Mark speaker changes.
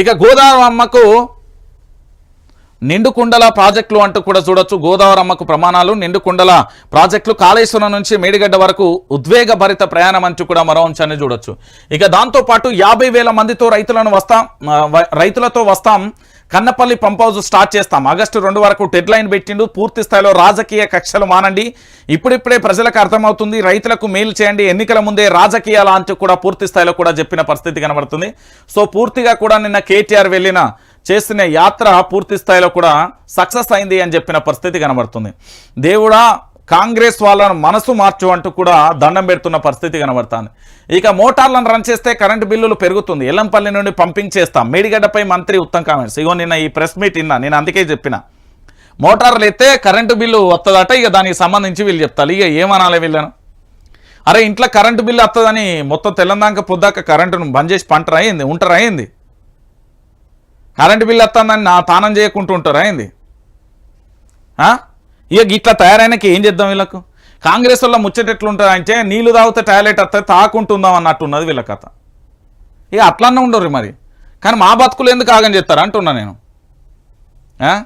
Speaker 1: ఇక గోదావరి అమ్మకు నిండు కుండల ప్రాజెక్టులు అంటూ కూడా చూడొచ్చు. గోదావరి అమ్మకు ప్రమాణాలు నిండు కుండల ప్రాజెక్టులు కాళేశ్వరం నుంచి మేడిగడ్డ వరకు ఉద్వేగభరిత ప్రయాణం అంటూ కూడా మరో అంశాన్ని చూడొచ్చు. ఇక దాంతోపాటు యాభై వేల మందితో రైతులను వస్తాం రైతులతో వస్తాం. కన్నపల్లి పంప్ హౌస్ స్టార్ట్ చేస్తాం. ఆగస్టు రెండు వరకు డెడ్ లైన్ పెట్టిండు. పూర్తి స్థాయిలో రాజకీయ కక్షలు మానండి. ఇప్పుడిప్పుడే ప్రజలకు అర్థమవుతుంది. రైతులకు మేలు చేయండి. ఎన్నికల ముందే రాజకీయాల లాంచ్ కూడా పూర్తి స్థాయిలో కూడా చెప్పిన పరిస్థితి కనబడుతుంది. సో పూర్తిగా కూడా నిన్న కేటీఆర్ వెళ్ళిన చేసిన యాత్ర పూర్తి స్థాయిలో కూడా సక్సెస్ అయింది అని చెప్పిన పరిస్థితి కనబడుతుంది. దేవుడా కాంగ్రెస్ వాళ్ళను మనసు మార్చు అంటూ కూడా దండం పెడుతున్న పరిస్థితి కనబడుతుంది. ఇక మోటార్లను రన్ చేస్తే కరెంటు బిల్లులు పెరుగుతుంది. ఎల్లంపల్లి నుండి పంపింగ్ చేస్తాం. మేడిగడ్డపై మంత్రి ఉత్తమ్ కామెంట్స్. ఇగో నిన్న ఈ ప్రెస్ మీట్ విన్నా. నేను అందుకే చెప్పిన. మోటార్లు ఎత్తే కరెంటు బిల్లు వస్తుందట ఇక దానికి సంబంధించి వీళ్ళు చెప్తారు. ఇక ఏమనాలి వీళ్ళను? అరే ఇంట్లో కరెంటు బిల్లు వస్తుందని మొత్తం తెల్లందాక పొద్దాక కరెంటును బంద్ చేసి పంటరా అయింది ఉంటారా అయింది కరెంటు బిల్లు వస్తుందని నా తానం చేయకుంటూ ఉంటారు అయింది ఇక ఇట్లా తయారైనకి ఏం చేద్దాం వీళ్ళకు? కాంగ్రెస్ వల్ల ముచ్చటెట్లుంటుంది అంటే నీళ్ళు తాగితే టాయిలెట్ వస్తే తాకుంటుందాం అన్నట్టున్నది వీళ్ళ కథ. ఇక అట్లానే ఉండరు మరి. కానీ మా బతుకులు ఎందుకు ఆగం చేస్తారు అంటున్నా నేను. ఆ?